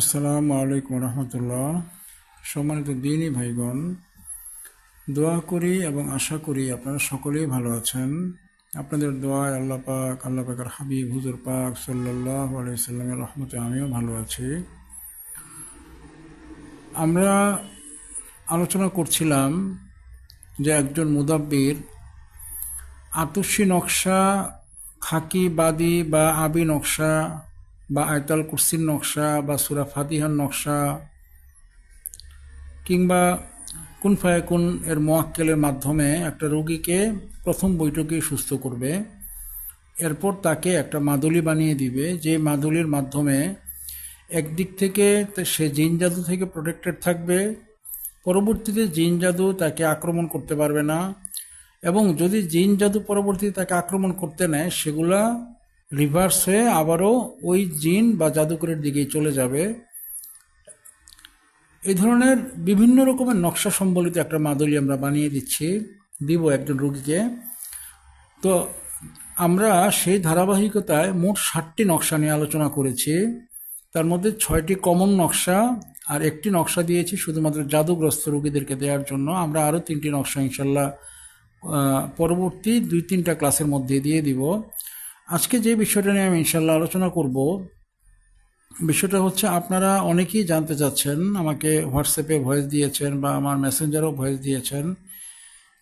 আসসালামু আলাইকুম রহমতুল্লাহ। সম্মানিত দিনই ভাইগণ, দোয়া করি এবং আশা করি আপনারা সকলেই ভালো আছেন। আপনাদের দোয়ায় আল্লাহ পাক, আল্লাহ পাকের হাবিব, হুজুর পাক সাল্লাহ আলাইসাল্লামের রহমতে আমিও ভালো আছি। আমরা আলোচনা করছিলাম যে একজন মুদাব্বির আতসী নকশা, খাকি বাদি বা আবি নকশা বা আয়তাল কুরসির নকশা বা সুরা ফাতিহার নকশা, কিংবা কোন ফায়াকুন এর মোয়াক্কেলের মাধ্যমে একটা রোগীকে প্রথম বৈঠকে সুস্থ করবে, এরপর তাকে একটা মাদুলি বানিয়ে দিবে, যে মাদুলির মাধ্যমে একদিক থেকে সে জিন জাদু থেকে প্রোটেক্টেড থাকবে, পরবর্তীতে জিন জাদু তাকে আক্রমণ করতে পারবে না, এবং যদি জিন জাদু পরবর্তীতে তাকে আক্রমণ করতে নেয়, সেগুলা রিভার্স হয়ে আবারও ওই জিন বা জাদুকরের দিকেই চলে যাবে। এই ধরনের বিভিন্ন রকমের নকশা সম্বলিত একটা মাদুলি আমরা বানিয়ে দিচ্ছি, দিব একজন রোগীকে। তো আমরা সেই ধারাবাহিকতায় মোট ষাটটি নকশা নিয়ে আলোচনা করেছি। তার মধ্যে ছয়টি কমন নকশা আর একটি নকশা দিয়েছি শুধুমাত্র জাদুগ্রস্ত রোগীদেরকে দেওয়ার জন্য। আমরা আরও তিনটি নকশা ইনশাল্লাহ পরবর্তী দুই তিনটা ক্লাসের মধ্যে দিয়ে দিব। আজকে যে বিষয়টা নিয়ে আমি ইনশাল্লাহ আলোচনা করব, বিষয়টা হচ্ছে আপনারা অনেকেই জানতে চাচ্ছেন, আমাকে হোয়াটসঅ্যাপে ভয়েস দিয়েছেন বা আমার মেসেঞ্জারও ভয়েস দিয়েছেন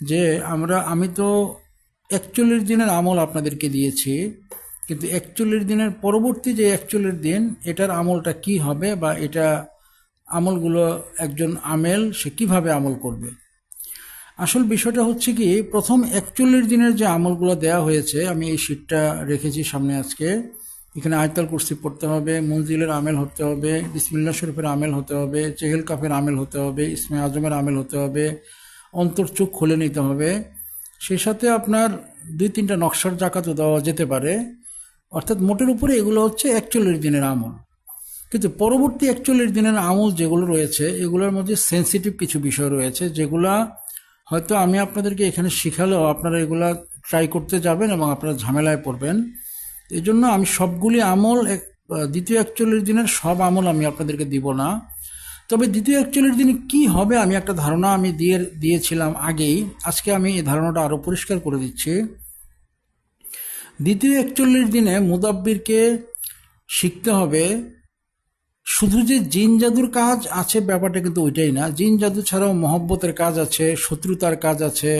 যে আমরা, আমি তো একচল্লিশ দিনের আমল আপনাদেরকে দিয়েছি, কিন্তু একচল্লিশ দিনের পরবর্তী যে একচল্লিশ দিন, এটার আমলটা কি হবে বা এটা আমলগুলো একজন আমেল, সে কীভাবে আমল করবে? আসল বিষয়টা হচ্ছে কি, প্রথম একচল্লিশ দিনের যে আমলগুলো দেওয়া হয়েছে, আমি এই শীটটা রেখেছি সামনে আজকে। এখানে আয়তাল কুর্সি পড়তে হবে মঞ্জিলের আমেল হতে হবে বিসমিল্লা শরীফের আমেল হতে হবে চেহেল কাফের আমেল হতে হবে, ইসমে আজমের আমেল হতে হবে, অন্তর চোখ খুলে নিতে হবে। সেই সাথে আপনার দুই তিনটা নকশার জাকাতও দেওয়া যেতে পারে। অর্থাৎ মোটের উপরে এগুলো হচ্ছে একচল্লিশ দিনের আমল। কিন্তু পরবর্তী একচল্লিশ দিনের আমল যেগুলো রয়েছে, এগুলোর মধ্যে সেন্সিটিভ কিছু বিষয় রয়েছে, যেগুলা হয়তো আমি আপনাদেরকে এখানে শিখালেও আপনারা এগুলা ট্রাই করতে যাবেন এবং আপনারা ঝামেলায় পড়বেন। এই জন্য আমি সবগুলি আমল এক দ্বিতীয় একচল্লিশ দিনের সব আমল আমি আপনাদেরকে দিব না। তবে দ্বিতীয় একচল্লিশ দিনে কি হবে আমি একটা ধারণা আমি দিয়ে, দিয়েছিলাম আগেই। আজকে আমি এই ধারণাটা আরও পরিষ্কার করে দিচ্ছি। দ্বিতীয় একচল্লিশ দিনে মুদাব্বিরকে শিখতে হবে শুধু যে জিন জাদুর কাজ আছে ব্যাপারটা কিন্তু ওইটাই না। জিন জাদু ছাড়াও মহব্বতের কাজ আছে, শত্রুতার কাজ আছে,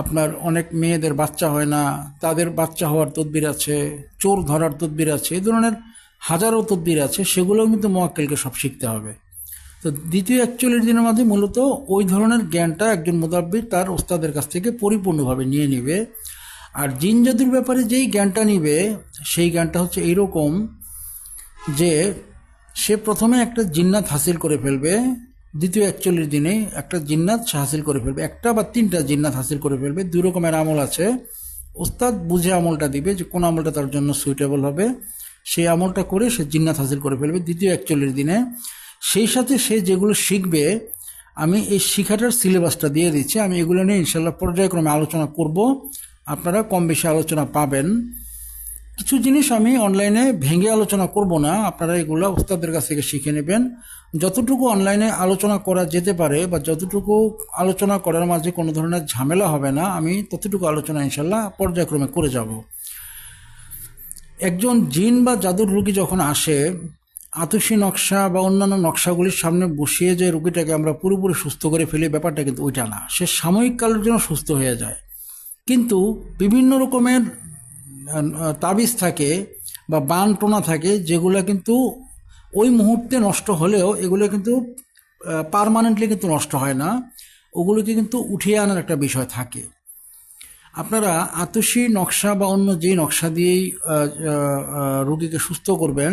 আপনার অনেক মেয়েদের বাচ্চা হয় না, তাদের বাচ্চা হওয়ার তদবির আছে, চোর ধরার তদবির আছে এই ধরনের হাজারো তদবির আছে, সেগুলোও কিন্তু মোয়াক্কেলকে সব শিখতে হবে। তো দ্বিতীয় একচল্লিশ দিনের মধ্যে মূলত ওই ধরনের জ্ঞানটা একজন মুদাব্বির তার ওস্তাদের কাছ থেকে পরিপূর্ণভাবে নিয়ে নেবে। আর জিন জাদুর ব্যাপারে যেই জ্ঞানটা নিবে, সেই জ্ঞানটা হচ্ছে এইরকম যে সে প্রথমে একটা জিন্নাত হাসিল করে ফেলবে, দ্বিতীয় একচল্লিশ দিনে একটা জিন্নাত সে হাসিল করে ফেলবে, একটা বা তিনটা জিন্নাত হাসিল করে ফেলবে, দুই রকমের আমল আছে। ওস্তাদ বুঝে আমলটা দিবে যে কোন আমলটা তার জন্য সুইটেবল হবে। সেই আমলটা করে সে জিন্নাত হাসিল করে ফেলবে দ্বিতীয় একচল্লিশ দিনে। সেই সাথে সে যেগুলো শিখবে, আমি এই শিখাটার সিলেবাসটা দিয়ে দিচ্ছি। আমি এগুলো নিয়ে ইনশাল্লাহ পর্যায়ক্রমে আলোচনা করব। আপনারা কম বেশি আলোচনা পাবেন। কিছু জিনিস আমি অনলাইনে ভেঙে আলোচনা করব না। আপনারা এগুলো উস্তাদের কাছ থেকে শিখে নেবেন। যতটুকু অনলাইনে আলোচনা করা যেতে পারে বা যতটুকু আলোচনা করার মাঝে কোনো ধরনের ঝামেলা হবে না, আমি ততটুকু আলোচনা ইনশাল্লাহ পর্যায়ক্রমে করে যাব। একজন জিন বা জাদুর রুগী যখন আসে, আতসী নকশা বা অন্যান্য নকশাগুলির সামনে বসিয়ে যে রুগীটাকে আমরা পুরোপুরি সুস্থ করে ফেলি, ব্যাপারটা কিন্তু ওইটা না। সে সাময়িক কালের জন্য সুস্থ হয়ে যায়। কিন্তু বিভিন্ন রকমের তাবিজ থাকে বা বান টোনা থাকে, যেগুলো কিন্তু ওই মুহূর্তে নষ্ট হলেও এগুলো কিন্তু পারমানেন্টলি কিন্তু নষ্ট হয় না। ওগুলোকে কিন্তু উঠিয়ে আনার একটা বিষয় থাকে। আপনারা আতসী নকশা বা অন্য যেই নকশা দিয়েই রোগীকে সুস্থ করবেন,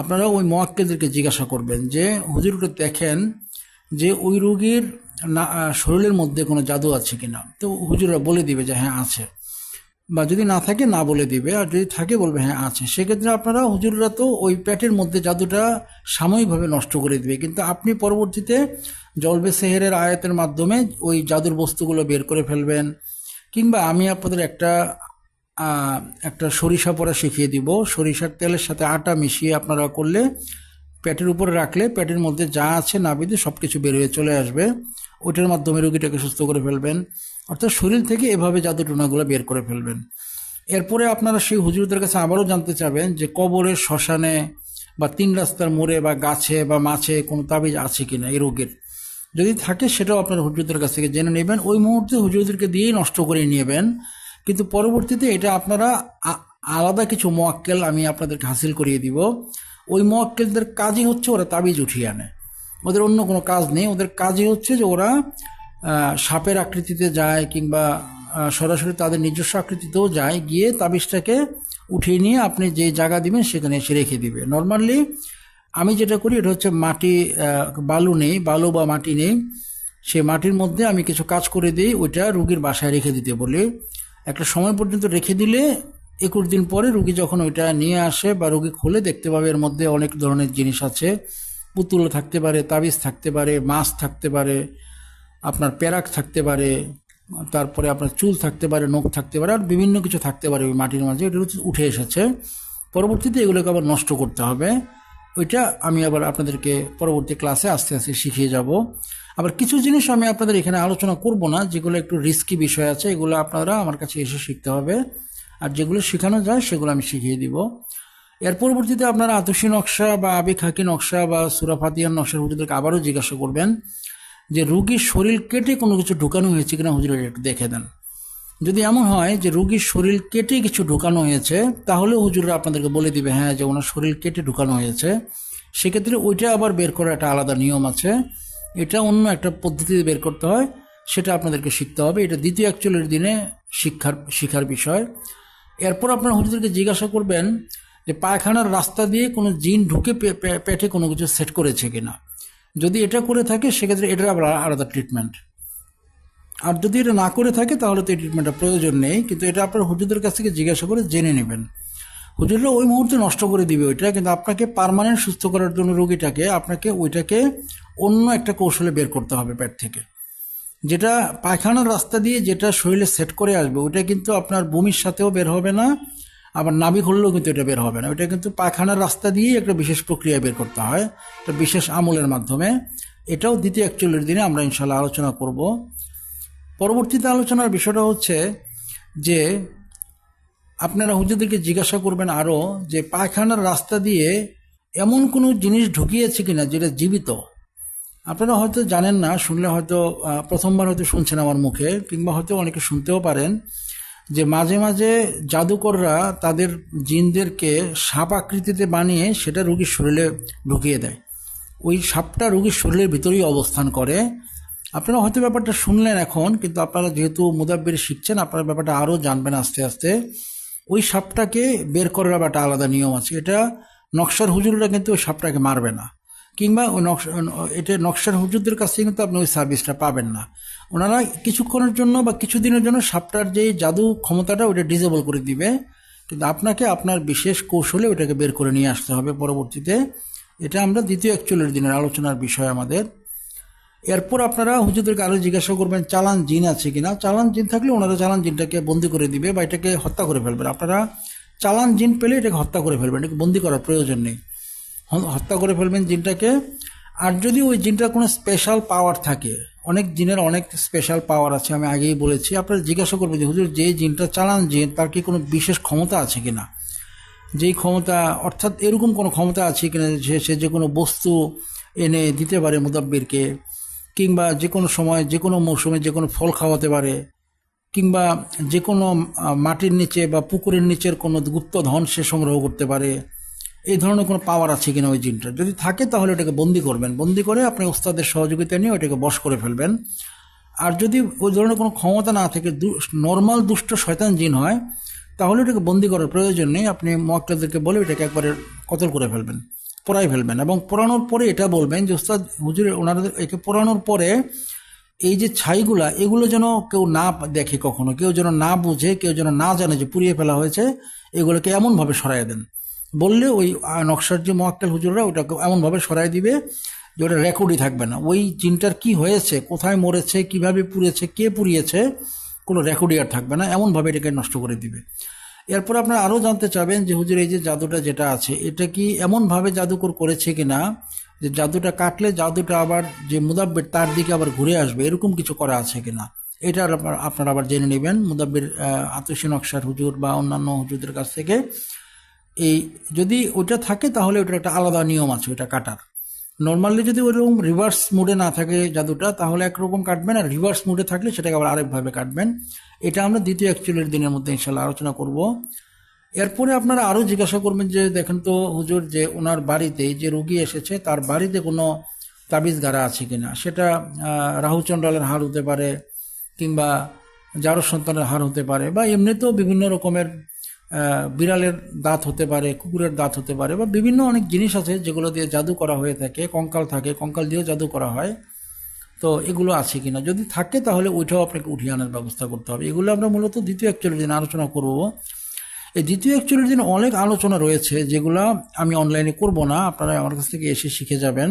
আপনারা ওই মোয়াক্কেদেরকে জিজ্ঞাসা করবেন যে হুজুরকে দেখেন যে ওই রোগীর না শরীরের মধ্যে কোনো জাদু আছে কিনা? তো হুজুরা বলে দিবে যে হ্যাঁ আছে। বা যদি না থাকে, না বলে দিবে। আর যদি থাকে, বলবে হ্যাঁ আছে। সেক্ষেত্রে আপনারা হুজুররা তো ওই প্যাটের মধ্যে জাদুটা সাময়িকভাবে নষ্ট করে দিবে। কিন্তু আপনি পরবর্তীতে জলবে সেহেরের আয়াতের মাধ্যমে ওই জাদুর বস্তুগুলো বের করে ফেলবেন। কিংবা আমি আপনাদের একটা একটা সরিষা পরা শিখিয়ে দিব। সরিষার তেলের সাথে আটা মিশিয়ে আপনারা করলে প্যাটের উপরে রাখলে প্যাটের মধ্যে যা আছে নাবিতে সব কিছু বের হয়ে চলে আসবে। ওইটার মাধ্যমে রুগীটাকে সুস্থ করে ফেলবেন। অর্থাৎ শরীর থেকে এভাবে জাদু টোনাগুলো বের করে ফেলবেন। এরপরে আপনারা সেই হুজুরদের কাছে আবারও জানতে চাবেন যে কবরের শ্মশানে বা তিন রাস্তার মোড়ে বা গাছে বা মাছে কোনো তাবিজ আছে কিনা এই রোগের। যদি থাকে সেটাও আপনারা হুজুরদের কাছ থেকে জেনে নেবেন। ওই মুহূর্তে হুজুরদেরকে দিয়েই নষ্ট করে নেবেন। কিন্তু পরবর্তীতে এটা আপনারা আলাদা কিছু মোয়াক্কেল আমি আপনাদেরকে হাসিল করিয়ে দিব। ওই মোয়াক্কেলদের কাজই হচ্ছে ওরা তাবিজ উঠিয়ে আনে। ওদের অন্য কোনো কাজ নেই। ওদের কাজই হচ্ছে যে ওরা সাপের আকৃতিতে যায় কিংবা সরাসরি তাদের নিজস্ব আকৃতিতেও যায়, গিয়ে তাবিজটাকে উঠিয়ে নিয়ে আপনি যে জায়গা দিবেন সেখানে এসে রেখে দিবে। নর্মালি আমি যেটা করি, এটা হচ্ছে মাটি বালু নেই, বালু বা মাটি নেই, সে মাটির মধ্যে আমি কিছু কাজ করে দিই, ওইটা রুগীর বাসায় রেখে দিতে বলি। একটা সময় পর্যন্ত রেখে দিলে একুশ দিন পরে রুগী যখন ওইটা নিয়ে আসে বা রুগী খুলে দেখতে পাবে, এর মধ্যে অনেক ধরনের জিনিস আছে। পুতুল থাকতে পারে, তাবিজ থাকতে পারে, মাছ থাকতে পারে আপনার প্যারাক থাকতে পারে, তারপরে আপনার চুল থাকতে পারে, নখ থাকতে পারে, আর বিভিন্ন কিছু থাকতে পারে ওই মাটির মাঝে এটা উঠে এসেছে। পরবর্তীতে এগুলোকে আবার নষ্ট করতে হবে। ওইটা আমি আবার আপনাদেরকে পরবর্তী ক্লাসে আস্তে আস্তে শিখিয়ে যাব। আবার কিছু জিনিস আমি আপনাদের এখানে আলোচনা করব না, যেগুলো একটু রিস্কি বিষয় আছে, এগুলো আপনারা আমার কাছে এসে শিখতে হবে। আর যেগুলো শেখানো যায়, সেগুলো আমি শিখিয়ে দিব। এর পরবর্তীতে আপনারা আতসী নকশা বা আবেগ হাকি নকশা বা সুরাফাতিয়ার নকশার হুজুরদেরকে আবারও জিজ্ঞাসা করবেন যে রুগীর শরীর কেটে কোনো কিছু ঢুকানো হয়েছে কিনা হুজুরের একটু দেখে দেন। যদি এমন হয় যে রুগীর শরীর কেটে কিছু ঢুকানো হয়েছে, তাহলে হুজুররা আপনাদেরকে বলে দিবে হ্যাঁ যে ওনার শরীর কেটে ঢুকানো হয়েছে। সেক্ষেত্রে ওইটা আবার বের করার একটা আলাদা নিয়ম আছে। এটা অন্য একটা পদ্ধতিতে বের করতে হয়, সেটা আপনাদেরকে শিখতে হবে। এটা দ্বিতীয় অ্যাকচুয়ালের দিনে শিক্ষার, শিখার বিষয়। এরপর আপনার হুজুরদেরকে জিজ্ঞাসা করবেন যে পায়খানার রাস্তা দিয়ে কোনো জিন ঢুকে পেটে কোনো কিছু সেট করেছে কিনা। যদি এটা করে থাকে, সেক্ষেত্রে এটার আবার আলাদা ট্রিটমেন্ট আর যদি এটা না করে থাকে, তাহলে তো এই ট্রিটমেন্টের প্রয়োজন নেই। কিন্তু এটা আপনার হুজুরদের কাছ থেকে জিজ্ঞাসা করে জেনে নেবেন। হুজুররা ওই মুহূর্তে নষ্ট করে দিবে ওইটা, কিন্তু আপনাকে পার্মানেন্ট সুস্থ করার জন্য রোগীটাকে, আপনাকে ওইটাকে অন্য একটা কৌশলে বের করতে হবে পেট থেকে। যেটা পায়খানার রাস্তা দিয়ে যেটা শরীরে সেট করে আসবে, ওইটা কিন্তু আপনার বমির সাথেও বের হবে না আবার নাভি খুললেও কিন্তু এটা বের হবে না। ওইটা কিন্তু পায়খানার রাস্তা দিয়েই একটা বিশেষ প্রক্রিয়া বের করতে হয়, একটা বিশেষ আমলের মাধ্যমে। এটাও দ্বিতীয় একচল্লিশ দিনে আমরা ইনশাল্লাহ আলোচনা করব। পরবর্তীতে আলোচনার বিষয়টা হচ্ছে যে আপনারা হুজুরদেরকে জিজ্ঞাসা করবেন আরও যে পায়খানার রাস্তা দিয়ে এমন কোনো জিনিস ঢুকিয়েছে কিনা যেটা জীবিত? আপনারা হয়তো জানেন না, শুনলে হয়তো প্রথমবার হয়তো শুনছেন আমার মুখে, কিংবা হয়তো অনেকে শুনতেও পারেন। যে মাঝে মাঝে জাদুকররা তাদের জিনদেরকে সাপ আকৃতিতে বানিয়ে সেটা রুগীর শরীরে ঢুকিয়ে দেয়। ওই সাপটা রুগীর শরীরের ভিতরেই অবস্থান করে। আপনারা হয়তো ব্যাপারটা শুনলেন এখন, কিন্তু আপনারা যেহেতু মুদাব্বির শিখছেন, আপনারা ব্যাপারটা আরও জানবেন আস্তে আস্তে। ওই সাপটাকে বের করার একটা আলাদা নিয়ম আছে। এটা নকশার হুজুররা কিন্তু ওই সাপটাকে মারবে না। কিংবা ওই নকশা এটা নকশার হুজুরদের কাছ থেকে কিন্তু আপনি ওই সার্ভিসটা পাবেন না। ওনারা কিছুক্ষণের জন্য বা কিছুদিনের জন্য সাপটার যে জাদু ক্ষমতাটা ওটা ডিজেবল করে দিবে। কিন্তু আপনাকে আপনার বিশেষ কৌশলে ওটাকে বের করে নিয়ে আসতে হবে পরবর্তীতে। এটা আমরা দ্বিতীয় একচল্লিশ দিনের আলোচনার বিষয় আমাদের। এরপর আপনারা হুজুরদেরকে আরও জিজ্ঞাসা করবেন, চালান জিন আছে কিনা? চালান জিন থাকলে ওনারা চালান জিনটাকে বন্দি করে দিবে বা এটাকে হত্যা করে ফেলবেন আপনারা চালান জিন পেলে এটাকে হত্যা করে ফেলবেন, এটাকে বন্দি করার প্রয়োজন নেই। হত্যা করে ফেলবেন জিনটাকে। আর যদি ওই জিনটার কোনো স্পেশাল পাওয়ার থাকে, অনেক জিনের অনেক স্পেশাল পাওয়ার আছে, আমি আগেই বলেছি, আপনারা জিজ্ঞাসা করবেন যে, হুজুর, যে জিনটা চালান জিন তার কি কোনো বিশেষ ক্ষমতা আছে কি না যেই ক্ষমতা, অর্থাৎ এরকম কোনো ক্ষমতা আছে কিনা, যে সে যে কোনো বস্তু এনে দিতে পারে মুদাব্বিরকে, কিংবা যে কোনো সময়, যে কোনো মৌসুমে যে কোনো ফল খাওয়াতে পারে, কিংবা যে কোনো মাটির নিচে বা পুকুরের নিচের কোনো গুপ্ত ধন সে সংগ্রহ করতে পারে এই ধরনের কোনো পাওয়ার আছে কিনা ওই জিনটা? যদি থাকে তাহলে ওটাকে বন্দি করবেন। বন্দি করে আপনি ওস্তাদের সহযোগিতা নিয়ে ওটাকে বশ করে ফেলবেন। আর যদি ওই ধরনের কোনো ক্ষমতা না থেকে নর্মাল দুষ্ট শয়তান জিন হয়, তাহলে ওটাকে বন্দি করার প্রয়োজন নেই। আপনি মোয়াক্কেলদেরকে বলে ওটাকে একবারে কতল করে ফেলবেন পোড়াই ফেলবেন। এবং পোড়ানোর পরে এটা বলবেন যে, ওস্তাদ, হুজুর, ওনাদের একে পোড়ানোর পরে এই যে ছাইগুলা, এগুলো যেন কেউ না দেখে কখনো। কেউ যেন না বুঝে, কেউ যেন না জানে যে পুড়িয়ে ফেলা হয়েছে, এগুলোকে এমনভাবে সরাই দেন। বললে ওই নকশার যে মোয়াক্কেল হুজুররা ওটাকে এমনভাবে সরাই দিবে যে ওটা রেকর্ডই থাকবে না। ওই জিনটার কি হয়েছে, কোথায় মরেছে, কীভাবে পুড়েছে, কে পুড়িয়েছে, কোনো রেকর্ডই আর থাকবে না। এমনভাবে এটাকে নষ্ট করে দিবে। এরপর আপনারা আরও জানতে চাবেন যে, হুজুর, এই যে জাদুটা যেটা আছে, এটা কি এমনভাবে জাদুকর করেছে কি না যে জাদুটা কাটলে জাদুটা আবার যে মুদাব্বের তার দিকে আবার ঘুরে আসবে, এরকম কিছু করা আছে কি না এটা আপনারা আবার জেনে নেবেন। মুদাব্বির আতসী নকশার হুজুর বা অন্যান্য হুজুরদের কাছ থেকে। এই, যদি ওটা থাকে তাহলে ওটার একটা আলাদা নিয়ম আছে, ওটা কাটার। নর্মালি যদি ওইরকম রিভার্স মুডে না থাকে জাদুটা, তাহলে একরকম কাটবেন আর রিভার্স মুডে থাকলে সেটাকে আবার আরেকভাবে কাটবেন। এটা আমরা দ্বিতীয় অ্যাকচুয়ালির দিনের মধ্যে ইনশাল্লাহ আলোচনা করব। এরপরে আপনারা আরও জিজ্ঞাসা করবেন যে, দেখেন তো হুজুর, যে ওনার বাড়িতে যে রুগী এসেছে, তার বাড়িতে কোনো তাবিজ গাড়া আছে কিনা? সেটা রাহুচন্ডালের হার হতে পারে কিংবা জারো সন্তানের হার হতে পারে বা এমনিতেও বিভিন্ন রকমের বিড়ালের দাঁত হতে পারে, কুকুরের দাঁত হতে পারে বা বিভিন্ন অনেক জিনিস আছে যেগুলো দিয়ে জাদু করা হয়ে থাকে, কঙ্কাল থাকে, কঙ্কাল দিয়েও জাদু করা হয়। তো এগুলো আছে কি না যদি থাকে তাহলে ওইটাও আপনাকে উঠিয়ে আনার ব্যবস্থা করতে হবে। এগুলো আমরা মূলত দ্বিতীয় অ্যাকচুয়ালি দিন আলোচনা করব। এই দ্বিতীয় অ্যাকচুয়ালির দিন অনেক আলোচনা রয়েছে যেগুলো আমি অনলাইনে করব না, আপনারা আমার কাছ থেকে এসে শিখে যাবেন।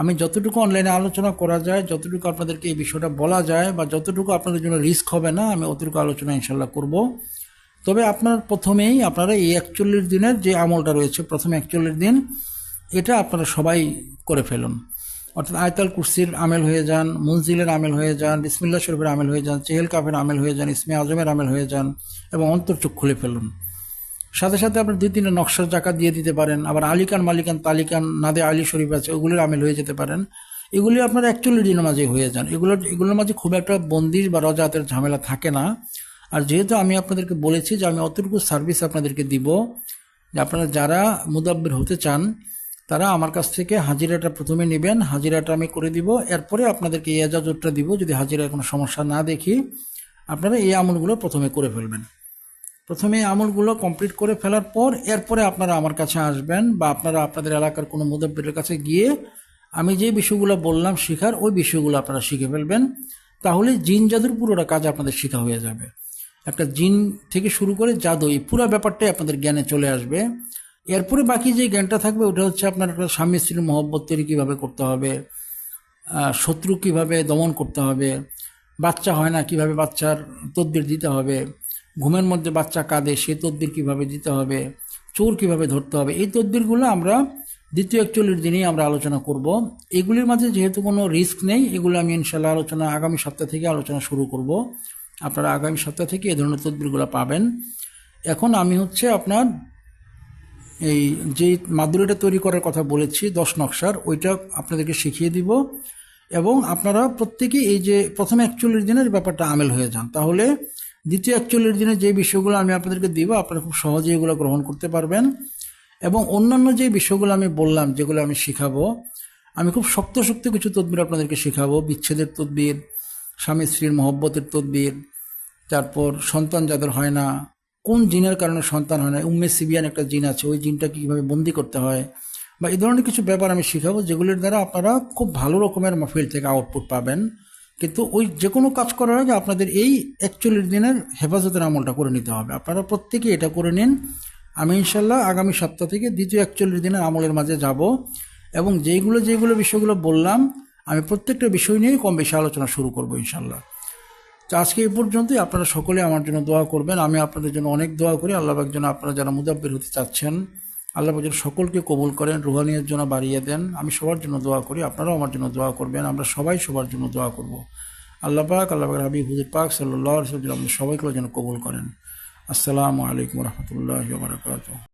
আমি যতটুকু অনলাইনে আলোচনা করা যায়, যতটুকু আপনাদেরকে এই বিষয়টা বলা যায় বা যতটুকু আপনাদের জন্য রিস্ক হবে না, আমি অতটুকু আলোচনা ইনশাল্লাহ করব। তবে আপনার প্রথমেই আপনারা এই একচল্লিশ দিনের যে আমলটা রয়েছে, প্রথম একচল্লিশ দিন, এটা আপনারা সবাই করে ফেলুন। অর্থাৎ আয়তাল কুরসির আমেল হয়ে যান, মুনজিলের আমেল হয়ে যান বিসমিল্লা শরীফের আমেল হয়ে যান, চেহেল কাফের আমেল হয়ে যান, ইসমে আজমের আমেল হয়ে যান এবং অন্তর্চোখ খুলে ফেলুন। সাথে সাথে আপনি দুই তিনটা নকশার জাকা দিয়ে দিতে পারেন, আবার আলিকান মালিকান তালিকান, নাদে আলী শরীফ আছে, ওগুলির আমেল হয়ে যেতে পারেন। এগুলি আপনার অ্যাকচুয়ালি দিনের মাঝে হয়ে যান। এগুলোর এগুলোর মাঝে খুব একটা বন্দিশ বা রজাতের ঝামেলা থাকে না। আর যেহেতু আমি আপনাদেরকে বলেছি যে আমি অতটুকু সার্ভিস আপনাদেরকে দিব, যে আপনারা যারা মুদাব্বির হতে চান, তারা আমার কাছ থেকে হাজিরাটা প্রথমে নেবেন, হাজিরাটা আমি করে দিব। এরপরে আপনাদেরকে এই এজাজতটা দিব, যদি হাজিরার কোনো সমস্যা না দেখি, আপনারা এই আমলগুলো প্রথমে করে ফেলবেন। প্রথমে এই আমলগুলো কমপ্লিট করে ফেলার পর, এরপরে আপনারা আমার কাছে আসবেন বা আপনারা আপনাদের এলাকার কোনো মুদব্বিরের কাছে গিয়ে আমি যে বিষয়গুলো বললাম শেখার, ওই বিষয়গুলো আপনারা শিখে ফেলবেন। তাহলে জিন জাদুর পুরোটা কাজ আপনাদের শেখা হয়ে যাবে। একটা জিন থেকে শুরু করে জাদু, এই পুরো ব্যাপারটাই আপনাদের জ্ঞানে চলে আসবে। এরপরে বাকি যে জ্ঞানটা থাকবে, ওটা হচ্ছে আপনার একটা স্বামী স্ত্রীর মহব্বত তৈরি কীভাবে করতে হবে শত্রু কীভাবে দমন করতে হবে, বাচ্চা হয় না কীভাবে বাচ্চার তদবির দিতে হবে, ঘুমের মধ্যে বাচ্চা কাঁদে সে তদবির কীভাবে দিতে হবে, চোর কীভাবে ধরতে হবে, এই তদবিরগুলো আমরা দ্বিতীয় একচল্লিশ দিনেই আমরা আলোচনা করব। এগুলির মাঝে যেহেতু কোনো রিস্ক নেই, এগুলো আমি ইনশাল্লাহ আলোচনা, আগামী সপ্তাহ থেকে আলোচনা শুরু করব। আপনারা আগামী সপ্তাহ থেকে এ ধরনের তদবিরগুলো পাবেন। এখন আমি হচ্ছে আপনার এই যে মাদুরিটা তৈরি করার কথা বলেছি, দশ নকশার, ওইটা আপনাদেরকে শিখিয়ে দিব এবং আপনারা প্রত্যেকে এই যে প্রথম একচল্লিশ দিনের ব্যাপারটা আমেল হয়ে যান। তাহলে দ্বিতীয় একচল্লিশ দিনের যে বিষয়গুলো আমি আপনাদেরকে দিব, আপনারা খুব সহজে এগুলো গ্রহণ করতে পারবেন। এবং অন্যান্য যে বিষয়গুলো আমি বললাম, যেগুলো আমি শিখাবো, আমি খুব শক্ত শক্ত কিছু তদবির আপনাদেরকে শেখাবো, বিচ্ছেদের তদবির স্বামী স্ত্রীর মহব্বতের তদবির, তারপর সন্তান যাদের হয় না, কোন জিনের কারণে সন্তান হয় না, উম্মে সিবিয়ান একটা জিন আছে, ওই জিনটাকে কীভাবে বন্দি করতে হয়, বা এই ধরনের কিছু ব্যাপার আমি শেখাবো যেগুলির দ্বারা আপনারা খুব ভালো রকমের মাহফিল থেকে আউটপুট পাবেন। কিন্তু ওই যে কোনো কাজ করার আগে আপনাদের এই একচল্লিশ দিনের হেফাজতের আমলটা করে নিতে হবে। আপনারা প্রত্যেকে এটা করে নিন। আমি ইনশাল্লাহ আগামী সপ্তাহ থেকে দ্বিতীয় একচল্লিশ দিনের আমলের মাঝে যাব এবং যেইগুলো যেইগুলো বিষয়গুলো বললাম আমি প্রত্যেকটা বিষয় নিয়েই কম বেশি আলোচনা শুরু করব ইনশাল্লাহ তো আজকে এই পর্যন্তই। আপনারা সকলে আমার জন্য দোয়া করবেন। আমি আপনাদের জন্য অনেক দোয়া করি। আল্লাহ জন্য আপনারা যারা মুদাব্বির হতে চাচ্ছেন, আল্লাহ যেন সকলকে কবুল করেন রুহানিয়ার জন্য বাড়িয়ে দেন। আমি সবার জন্য দোয়া করি। আপনারাও আমার জন্য দোয়া করবেন। আমরা সবাই সবার জন্য দোয়া করব। আল্লাহ পাক আল্লাহ পাক হাবিব, হুজুর পাক সাল্লাহ সাল্লাম সবাইকে যেন কবুল করেন। আসসালামু আলাইকুম রহমতুল্লাহ বারকাত